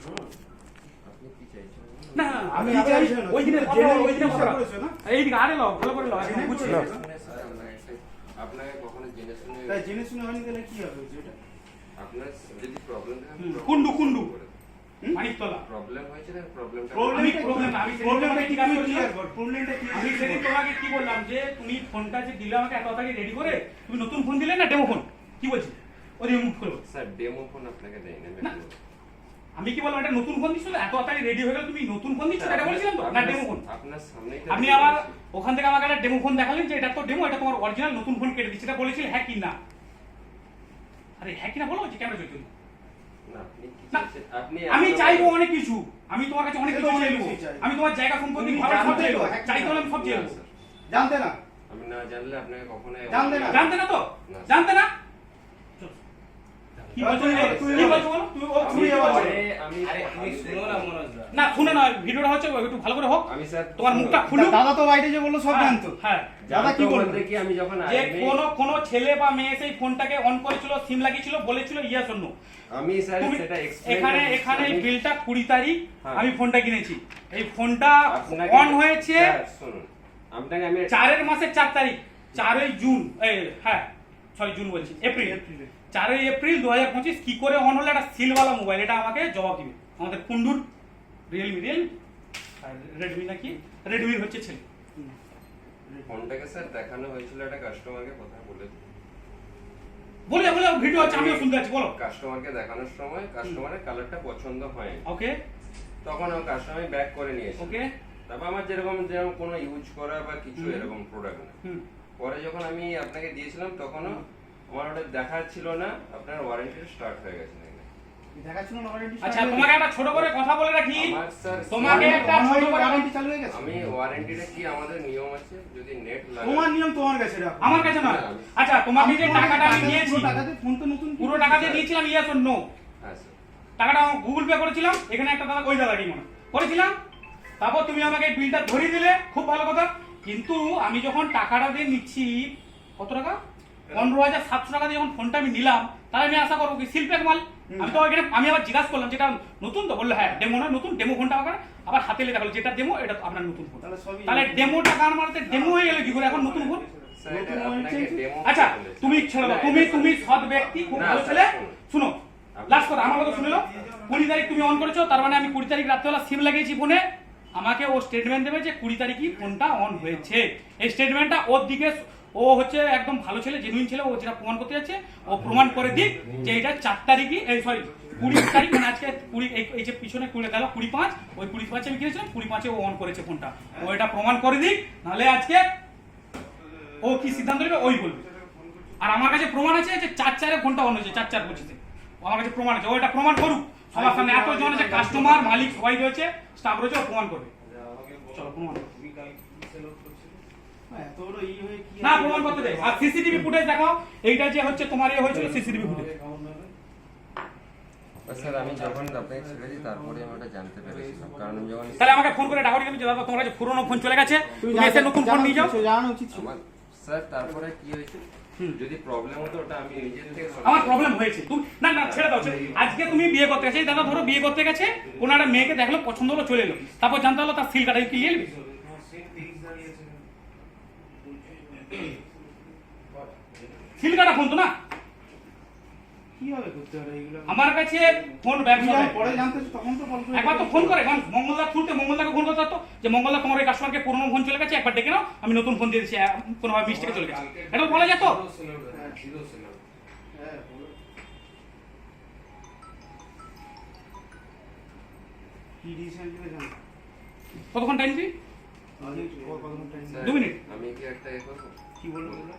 আপনি কি চাইছেন না না, আমি আমি চাইছি ওই দিনের ওই দিনের কথা করেছ না? এইদিকে আরে লো ভালো করে লো এখন বুঝছি করেছ? শুনে স্যার আমরা একটা- আপনাকে কখনো জেনে শুনে। তাই জেনে শুনে হয়নি তাহলে কি হবে যেটা আপনার যদি প্রবলেম থাকে কুন্ডু, কুন্ডু। মানিকতলা। প্রবলেম হয়েছে না প্রবলেমটা আমি problem আমি প্রবলেমটা কি? প্রবলেমটা তুমি ক্লিয়ার কর প্রবলেমটা কি আমি সেদিন তোমাকে কি বললাম যে তুমি ফোনটা যে দিলে আমাকে এত তাড়াতাড়ি রেডি করে তুমি নতুন ফোন দিলে না ডেমো ফোন কি বলছি করব স্যার ডেমো ফোন আপনাকে দেয় না। আমি কি বললাম এটা নতুন ফোন দিচ্ছ এত তাড়াতাড়ি রেডি হয়ে গেল তুমি নতুন ফোন দিচ্ছ এটা বলছিলাম তো? না ডেমো ফোন আপনার সামনেই তো আপনি আবার ওখান থেকে আমাকে একটা ডেমো ফোন দেখালেন যে এটা তো ডেমো এটা তোমার অরিজিনাল নতুন ফোন কেটে দিচ্ছে। এটা বলেছিল হ্যাঁ কি না? আরে হ্যাঁ কি না বলো? যে কেন চলছে আমি চাইব অনেক কিছু। আমি তোমার কাছে অনেক কিছু চাইব। আমি তোমার জায়গা সম্পত্তি ভাড়া সব জানতে চাইব। তো, চাইতে আমি সব না, চাইব। জানতে না। আমি না জানলে আপনাকে কখনো জানতে না। জানতে না তো? জানতে না? না মনোজ দা। না শুনে না ভিডিওটা হচ্ছে একটু ভালো করে হোক। আমি স্যার তোমার মুখটা খুলুক। দাদা তো বাইরে যে বলল সব হ্যাঁ, জানতো। হ্যাঁ। দাদা কি বলবে? কি আমি যখন যে আমি- কোনো কোনো ছেলে বা মেয়ে সেই ফোনটাকে অন করেছিল সিম লাগিয়েছিল বলেছিল ইয়া শূন্য আমি স্যার সেটা explain এখানে এখানে এই বিলটা কুড়ি তারিখ হ্যাঁ। আমি ফোনটা কিনেছি। এই ফোনটা অন হয়েছে শুনুন। আপনাকে আমি চারের মাসের চার তারিখ চারই জুন হ্যাঁ সরি জুন বলছি এপ্রিল। এপ্রিলে। চারই এপ্রিল দু হাজার পঁচিশ কি করে অন হলো একটা সিলওয়ালা মোবাইল এটা আমাকে জবাব দিবে। আমাদের কুন্ডুর রিয়েলমি রিয়েলমি আর রেডমি নাকি? রেডমির হচ্ছে ছেলে। ফোনটাকে স্যার দেখানো হয়েছিল একটা কাস্টমারকে কথা বলে বলে বলে ভিডিও আছে আমিও শুনতে আছি বলো। কাস্টমারকে দেখানোর সময় কাস্টমারের কালারটা পছন্দ হয় ওকে তখন আমার কাস্টমার ব্যাক করে নিয়েছে ওকে তারপর আমার যেরকম যেরকম কোনো ইউজ করা বা কিছু এরকম প্রোডাক্ট না পরে যখন আমি আপনাকে দিয়েছিলাম তখনও আমার ওটা দেখা ছিল না আপনার ওয়ারেন্টি স্টার্ট হয়ে গেছে নাকি। দেখাচ্ছিল না warranty আচ্ছা তোমাকে একটা ছোট করে কথা বলে রাখি। তোমাকে একটা ছোট করে warranty চালু হয়ে গেছে? আমি ওয়ারেন্টিটা কি আমাদের নিয়ম আছে? যদি নেট লাগে তোমার নিয়ম তোমার কাছে রাখো। আমার কাছে না, আচ্ছা তোমাকে যে টাকাটা আমি টাকা দিয়ে- দিয়েছি পুরো টাকা দিয়ে ফোন তো নতুন পুরো টাকা দিয়ে দিয়েছিলাম ইয়েস অর নো হ্যাঁ টাকাটা গুগল পে করেছিলাম এখানে একটা দাদা ওই মনে করেছিলাম তারপর তুমি আমাকে বিলটা ধরিয়ে দিলে খুব ভালো কথা। কিন্তু আমি যখন টাকাটা দিয়ে নিচ্ছি কত টাকা? পনেরো হাজার সাতশো টাকা দিয়ে যখন ফোনটা আমি নিলাম তাহলে আমি আশা করব কি শিল্পের মাল আমি তো এখানে আমি আবার জিজ্ঞাসা করলাম যেটা নতুন তো বলল হ্যাঁ ডেমো না নতুন ডেমো ফোনটা আমার আবার হাতে লেখা হলো যেটা ডেমো এটা আপনার নতুন ফোন তাহলে সবই তাহলে ডেমো টাকা আমার ডেমো হয়ে গেলে কি করে? এখন নতুন ফোন আচ্ছা তুমি ছেড়ে দাও। না, তুমি তুমি সৎ ব্যক্তি খুব ভালো ছেলে। শুনো লাস্ট কথা আমার কথা শুনে নাও। কুড়ি তারিখ তুমি অন করেছ তার মানে আমি কুড়ি তারিখ রাত্রেবেলা সিম লাগিয়েছি ফোনে আমাকে ও স্টেটমেন্ট দেবে যে কুড়ি তারিখই ফোনটা অন হয়েছে। এই স্টেটমেন্টটা ওর দিকে ও হচ্ছে একদম ভালো ছেলে জেনুইন ছেলে ও যেটা প্রমাণ করতে যাচ্ছে ও প্রমাণ করে দিক যে এটা চার তারিখই এই সরি কুড়ি তারিখ মানে আজকে কুড়ি এই- যে পিছনে কুড়ে গেল কুড়ি পাঁচ ওই কুড়ি পাঁচে আমি কিনেছিলাম কুড়ি পাঁচে ও অন করেছে ফোনটা ও এটা প্রমাণ করে দিক নাহলে আজকে ও কি সিদ্ধান্ত নেবে ওই বলবে। আর আমার কাছে প্রমাণ আছে যে চার চারে ফোনটা অন হয়েছে চার চার পঁচিশে। আমার কাছে প্রমাণ আছে ও এটা প্রমাণ করুক। সবার সামনে এত জন আছে কাস্টমার মালিক সবাই রয়েছে স্টাফ রয়েছে ও প্রমাণ করবে। চলো প্রমাণ। না প্রমাণ করতে দেয় আর সিসিটিভি ফুটেজ দেখাও এইটা যে হচ্ছে তোমার ইয়ে হয়েছিল সিসিটিভি ফুটেজ স্যার আমি যখন আপনাকে ছেড়েছি তারপরে আমি ওটা জানতে পেরেছিলাম কারণ আমি যখন তাহলে আমাকে ফোন করে ডাকাও যে দাদা তোমার কাছে পুরোনো ফোন চলে গেছে তুমি এসে নতুন ফোন নিয়ে যাও জানানো উচিত স্যার তারপরে কি হয়েছে যদি প্রবলেম হতো ওটা আমি নিজের থেকে আমার প্রবলেম হয়েছে তুমি না না ছেড়ে দাও আজকে তুমি বিয়ে করতে গেছে দাদা ধরো বিয়ে করতে গেছে কোনো একটা মেয়েকে দেখল পছন্দ হলো চলে এলো তারপর জানতে হলো তার সিল কাটা কি নিয়ে সিল কাটা ফোন তো না আমার কাছে ফোন ব্যবসা পরে জানতে তখন তো একবার তো ফোন করে কারণ মঙ্গলদার থ্রুতে মঙ্গলদাকে ফোন করতে হতো যে মঙ্গলদা তোমার ওই কাস্টমারকে পুরোনো ফোন চলে গেছে একবার ডেকে নাও আমি নতুন ফোন দিয়ে দিচ্ছি কোনোভাবে মিস্টেকে চলে গেছে। এটা বলা যেত হ্যাঁ, বলো। কি ডিসিশন কতক্ষণ টাইম দিই দু মিনিট। আমি কি একটা এ করব? কি বলব বলো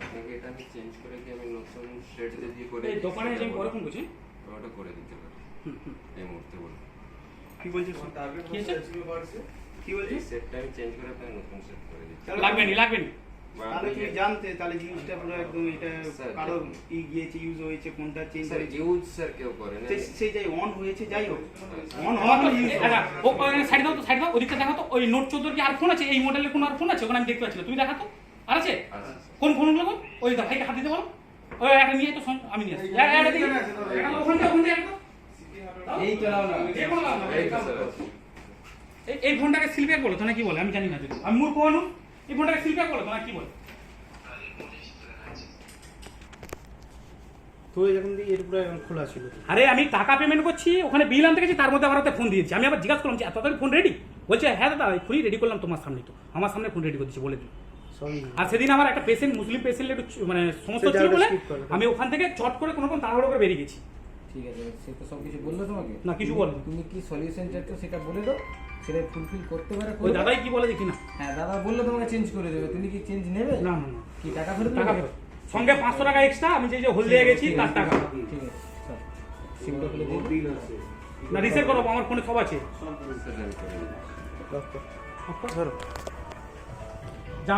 আপনাকে এটা আমি চেঞ্জ করে কি আমি নতুন সেট দিয়ে করে এই দোকানে সেটা পরে ফোন করছি। ওটা করে দিতে পারি। এই মুহূর্তে বলুন কি বলছিস কি আছে কি বলছিস সেটটা আমি চেঞ্জ করে আপনাকে নতুন সেট করে দিচ্ছি। লাগবে নি লাগবে নি। বা তাহলে জানতে তাহলে জিনিসটা পুরো একদম এটা কারও গিয়েছে ইউজ হয়েছে কোনটা চেঞ্জ স্যার ইউজ স্যার কেউ করে না। সেই যাই অন হয়েছে যাই হোক। অন আমার হওয়া ইউজ ও সাইড দাও তো সাইড দাও। ওদিকটা দেখো তো ওই নোট চোদ্দ কি আর ফোন আছে? এই মডেলের কোন আর ফোন আছে? ওখানে আমি দেখতে পাচ্ছি তুমি দেখো তো আর আছে? আচ্ছা কোন ফোনগুলো কোন ওই ভাইকে হাত দিতে বলো। ওই একটা নিয়ে তো আমি নিয়ে আসছি। এ- এটা দিই। ওখান এই তো নাও না। কোনো নাও। এই ফোনটাকে সিলপ্যাক বলো তো না কি বলে? আমি জানি না আমি মূর্খ মানুষ? এই ফোনটাকে সিলপ্যাক বলো তো না কি বলে? তো এরকম দিয়ে এর পুরো এখন খোলা ছিল। আরে আমি টাকা পেমেন্ট করছি ওখানে বিল আনতে গেছি তার মধ্যে আবার ওতে ফোন দিয়েছি। আমি আবার জিজ্ঞাসা করলাম যে এত তাড়াতাড়ি ফোন রেডি বলছে হ্যাঁ দাদা এক্ষুনি রেডি করলাম তোমার সামনে তো। আমার সামনে ফোন রেডি করে দিচ্ছি বলে সবই আর সেদিন আমার একটা পেশেন্ট মুসলিম পেশেন্ট একটু মানে সমস্যা ছিল বলে আমি ওখান থেকে চট করে কোনো কোনো তাড়াহুড়ো করে বেরিয়ে গেছি। ঠিক আছে সে তো সব কিছু বলল তোমাকে? না, কিছু বলেনি। তুমি কি সলিউশন চাচ্ছ সেটা বলে দাও। সেটা ফুলফিল করতে পারে ওই দাদাই কি বলে দেখি না। হ্যাঁ দাদা বলল তোমাকে চেঞ্জ করে দেবে। তুমি কি চেঞ্জ নেবে? না না না। কি টাকা ফেরত টাকা ফেরত। সঙ্গে পাঁচশো টাকা এক্সট্রা আমি যে যে হলদিয়া গেছি তার টাকা। ঠিক আছে। সিমটা খুলে দিন। না রিসেট করো আমার ফোনে সব আছে। ধরো।